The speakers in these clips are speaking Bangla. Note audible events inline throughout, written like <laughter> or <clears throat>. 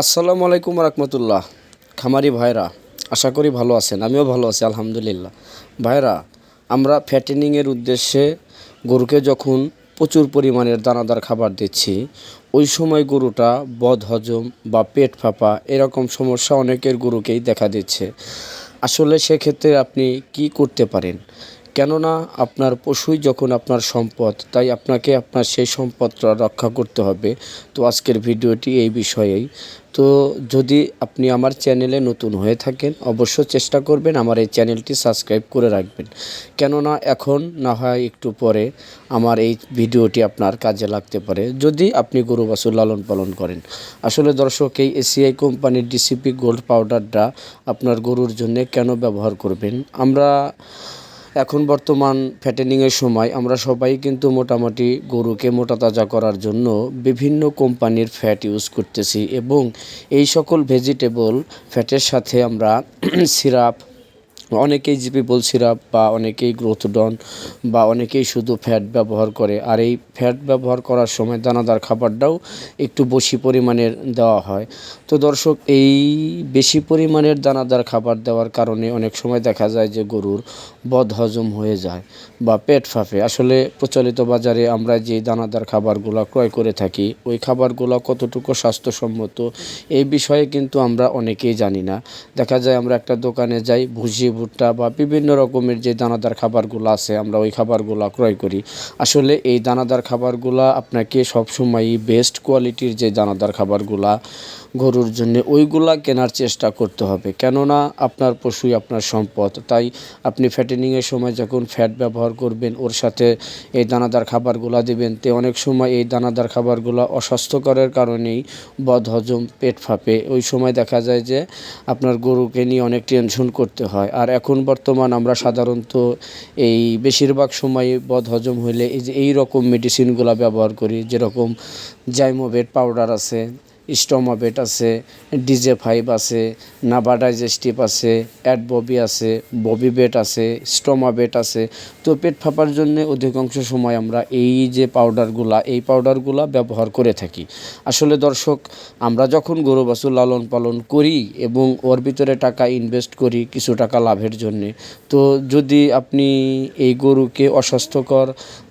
আসসালামু আলাইকুম রহমতুল্লাহ। খামারি ভাইরা, আশা করি ভালো আছেন, আমিও ভালো আছি, আলহামদুলিল্লাহ। ভাইরা, আমরা ফ্যাটেনিংয়ের উদ্দেশ্যে গরুকে যখন প্রচুর পরিমাণের দানাদার খাবার দিচ্ছি, ওই সময় গরুটা বদ হজম বা পেট ফাঁপা এরকম সমস্যা অনেকের গরুকেই দেখা দিচ্ছে। আসলে সেক্ষেত্রে আপনি কি করতে পারেন? কেননা আপনার পশুই যখন আপনার সম্পদ, তাই আপনাকে আপনার সেই সম্পদটা রক্ষা করতে হবে। তো আজকের ভিডিওটি এই বিষয়েই। তো যদি আপনি আমার চ্যানেলে নতুন হয়ে থাকেন অবশ্য চেষ্টা করবেন আমার এই চ্যানেলটি সাবস্ক্রাইব করে রাখবেন। কেননা এখন না হয় একটু পরে আমার এই ভিডিওটি আপনার কাজে লাগতে পারে, যদি আপনি গরু বাছুর লালন পালন করেন। আসলে দর্শক, এই এসিআই কোম্পানির ডিসিপি গোল্ড পাউডারটা আপনার গরুর জন্য কেন ব্যবহার করবেন? আমরা এখন বর্তমান ফ্যাটেনিংয়ের সময় আমরা সবাই কিন্তু মোটামুটি গরুকে মোটা তাজা করার জন্য বিভিন্ন কোম্পানির ফ্যাট ইউজ করতেছি এবং এই সকল ভেজিটেবল ফ্যাটের সাথে আমরা <clears throat> সিরাপ অনেকেই জিপিবল সিরাপ বা অনেকেই গ্রোথডন বা অনেকেই শুধু ফ্যাট ব্যবহার করে। আর এই ফ্যাট ব্যবহার করার সময় দানাদার খাবারটাও একটু বেশি পরিমাণের দেওয়া হয়। তো দর্শক, এই বেশি পরিমাণের দানাদার খাবার দেওয়ার কারণে অনেক সময় দেখা যায় যে গরুর বদহজম হয়ে যায় বা পেট ফাঁপে। আসলে প্রচলিত বাজারে আমরা যে দানাদার খাবারগুলো ক্রয় করে থাকি, ওই খাবারগুলো কতটুকু স্বাস্থ্যসম্মত, এই বিষয়ে কিন্তু আমরা অনেকেই জানি না। দেখা যায় আমরা একটা দোকানে যাই ভুসি ভুট্টা বা বিভিন্ন রকমের যে দানাদার খাবারগুলো আছে, আমরা ওই খাবারগুলো ক্রয় করি। আসলে এই দানাদার খাবারগুলো আপনাকে সবসময়ই বেস্ট কোয়ালিটির যে দানাদার খাবারগুলা গরুর জন্য, ওইগুলা কেনার চেষ্টা করতে হবে। কেননা আপনার পশুই আপনার সম্পদ, তাই আপনি ফ্যাটেনিংয়ের সময় যখন ফ্যাট ব্যবহার করবেন, ওর সাথে এই দানাদার খাবারগুলা দিবেন, তে অনেক সময় এই দানাদার খাবারগুলো অস্বাস্থ্যকরের কারণেই বদহজম পেট ফাঁপে। ওই সময় দেখা যায় যে আপনার গরুকে নিয়ে অনেক টেনশন করতে হয়। আর এখন বর্তমান আমরা সাধারণত এই বেশিরভাগ সময় বদহজম হইলে এই যে এই রকম মেডিসিনগুলো ব্যবহার করি, যেরকম জাইমোভেট পাউডার আছে স্টোমাবেট আছে, ডিজে ফাইভ আছে নাভা ডাইজেস্টিভ আছে অ্যাডববি আছে, ববি বেট আছে স্টোমাবেট আছে। তো পেট ফাঁপার জন্য অধিকাংশ সময় আমরা এই যে পাউডারগুলা, এই পাউডারগুলা ব্যবহার করে থাকি। আসলে দর্শক, আমরা যখন গরু বাছুর লালন পালন করি এবং ওর ভিতরে টাকা ইনভেস্ট করি কিছু টাকা লাভের জন্যে, তো যদি আপনি এই গরুকে অস্বাস্থ্যকর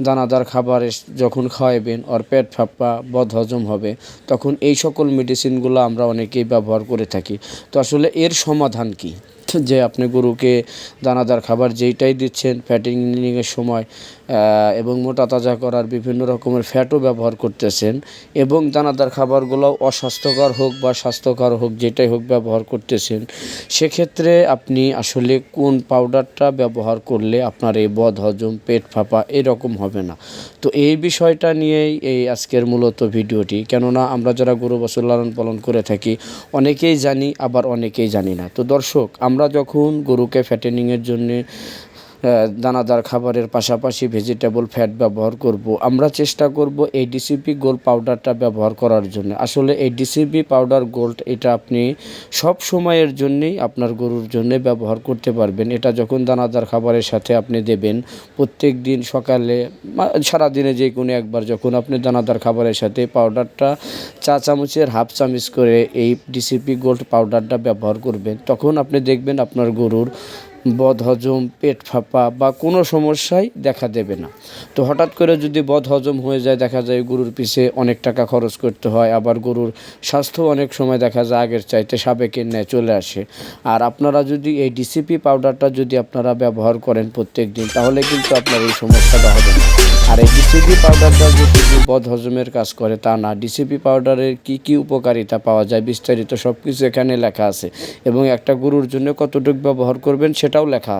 দানাদার খাবার যখন খাওয়াবেন, ওর পেট ফাঁপা, বদহজম হবে, তখন এই সকল মেডিসিনগুলো আমরা অনেকেই ব্যবহার করে থাকি। তো আসলে এর সমাধান কি? যে আপনি গরুকে দানাদার খাবার যেইটাই দিচ্ছেন ফ্যাটিংয়ের সময় এবং মোটা তাজা করার বিভিন্ন রকমের ফ্যাটও ব্যবহার করতেছেন, এবং দানাদার খাবারগুলো অস্বাস্থ্যকর হোক বা স্বাস্থ্যকর হোক, যেটাই হোক ব্যবহার করতেছেন, সেক্ষেত্রে আপনি আসলে কোন পাউডারটা ব্যবহার করলে আপনার এই বদ, হজম, পেট ফাঁপা এরকম হবে না। তো এই বিষয়টা নিয়েই এই আজকের মূলত ভিডিওটি। কেননা আমরা যারা গরু, বছর লালন পালন করে থাকি, অনেকেই জানি, আবার অনেকেই জানি না। তো দর্শক, আমরা যখন গরুকে ফ্যাটেনিংয়ের জন্যে দানাদার খাবারের পাশাপাশি ভেজিটেবল ফ্যাট ব্যবহার করব। আমরা চেষ্টা করব এই ডিসিপি গোল্ড পাউডারটা ব্যবহার করার জন্য। আসলে এই ডিসিপি পাউডার গোল্ড এটা আপনি সব সময়ের জন্যেই আপনার গরুর জন্য ব্যবহার করতে পারবেন। এটা যখন দানাদার খাবারের সাথে আপনি দেবেন, প্রত্যেক দিন সকালে সারাদিনে যে কোনো একবার যখন আপনি দানাদার খাবারের সাথে পাউডারটা চা চামচের হাফ চামচ করে এই ডিসিপি গোল্ড পাউডারটা ব্যবহার করবেন, তখন আপনি দেখবেন আপনার গরুর বদহজম, পেট ফাঁপা বা কোনো সমস্যাই দেখা দেবে না। তো হঠাৎ করে যদি বদহজম হয়ে যায়, দেখা যায় গরুর পিছে অনেক টাকা খরচ করতে হয়, আবার গরুর স্বাস্থ্য অনেক সময় দেখা যায় আগের চাইতে সাবেকের ন্যায় চলে আসে। আর আপনারা যদি এই ডিসিপি পাউডারটা যদি আপনারা ব্যবহার করেন প্রত্যেক দিন তাহলে কিন্তু আপনার এই সমস্যাটা হবে না। আর এই ডিসিপি পাউডারটা যে শুধু বদহজমের কাজ করে তা না। ডিসিপি পাউডারের কি কি উপকারিতা পাওয়া যায় বিস্তারিত সব কিছু এখানে লেখা আছে। এবং একটা গুরুর জন্য কতটুকু ব্যবহার করবেন সেটাও লেখা